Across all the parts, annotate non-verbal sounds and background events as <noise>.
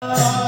Oh. <laughs>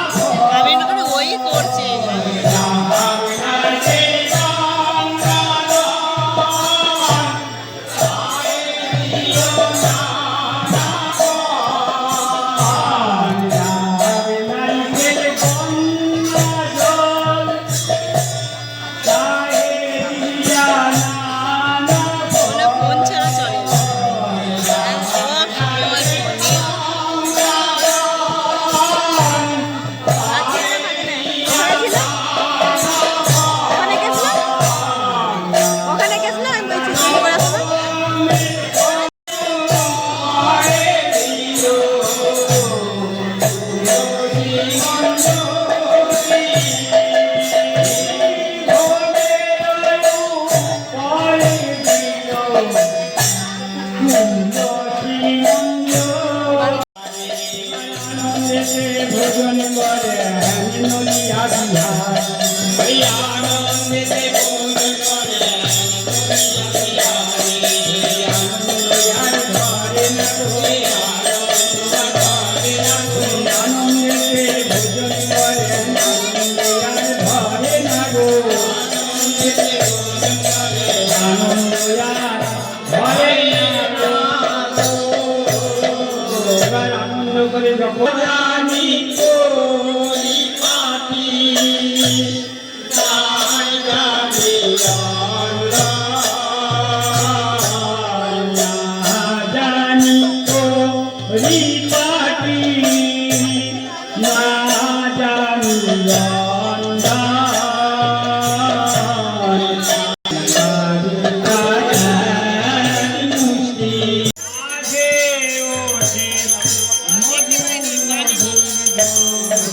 dun dun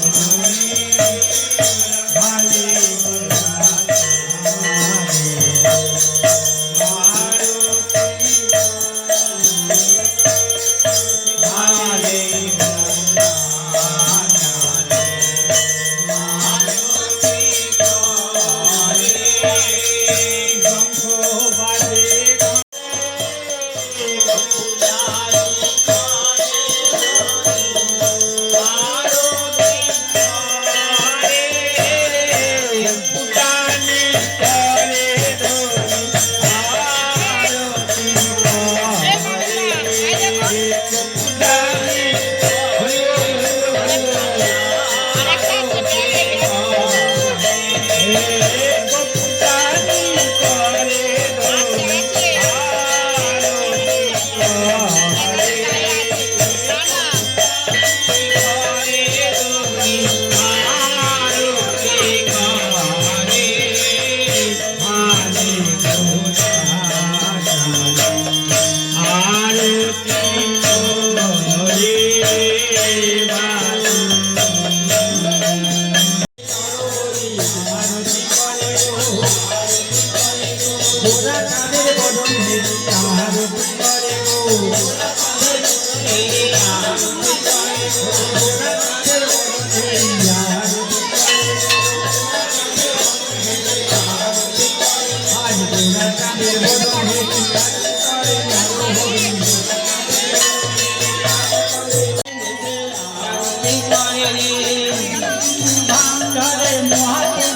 hot.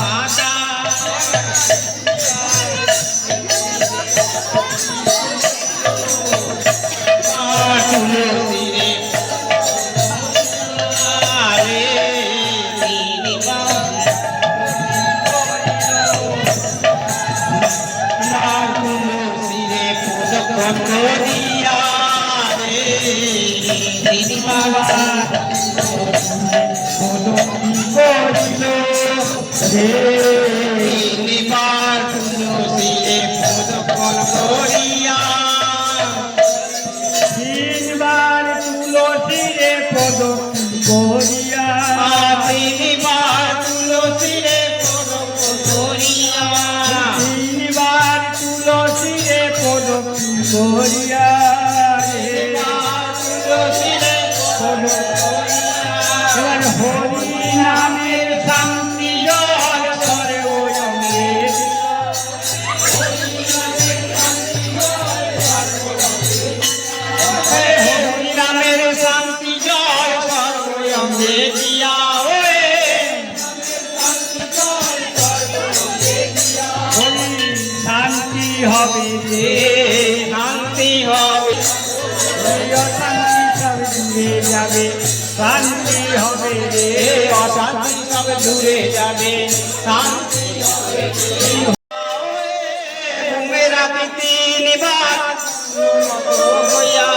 Ashura আছে যে শান্তি হবে। অশান্তি সব দূরে যাবে। শান্তি হবে রে। অশান্তি সব দূরে যাবে শান্তি হবে মেরা তিন বার হইয়া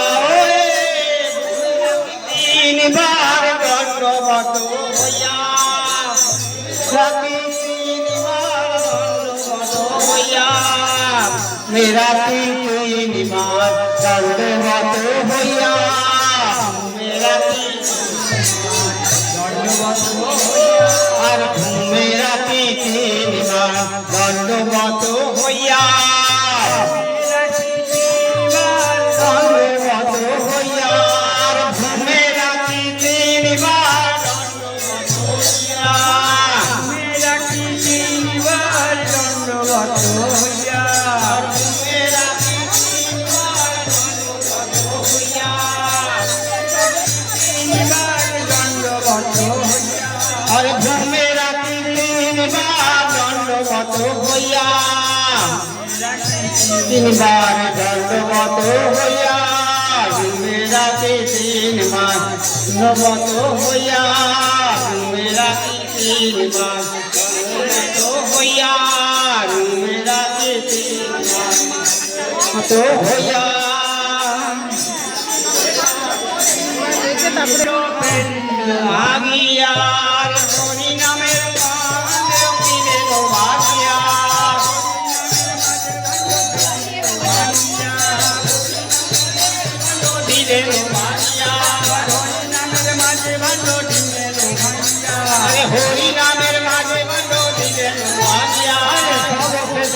মেরা তিনবার দণ্ডবত হইয়া মেরা আর হইয়া আর মেরা তিনবার দণ্ডবত তিনবার দণ্ডবত হইয়া মেরাতে তিনবার দণ্ডবত হইয়া মেরাতে তিনবার দণ্ডবত হইয়া মেরাতে তিনবার তো হইয়া। আগিয়ার হরি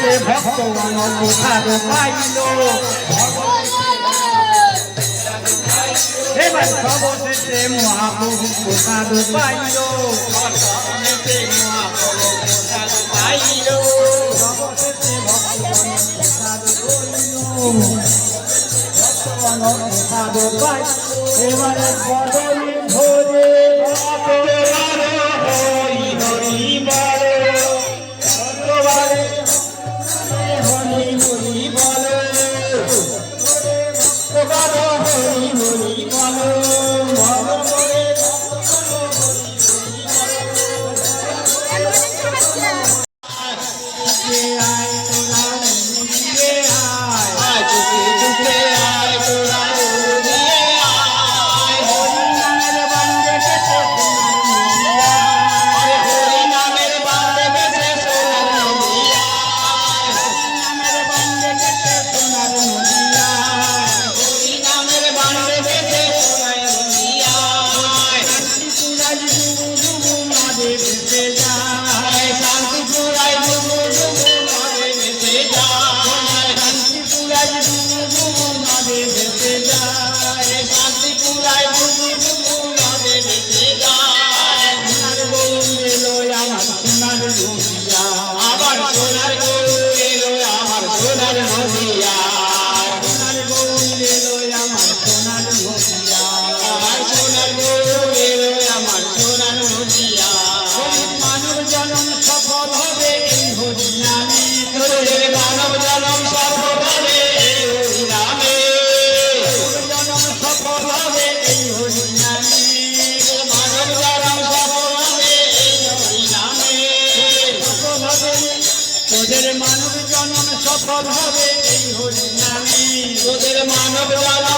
সর্বশেষে ভক্তগণ প্রসাদ পাইল। এবার সর্বশেষে মহাপ্রভু প্রসাদ পাইল। সর্বশেষে মহাপ্রভু প্রসাদ পাইল। ভক্তগণ প্রসাদ পাইল। এবারে কদলি সফল হবে। এই হরি নামে তোদের মানব জন্ম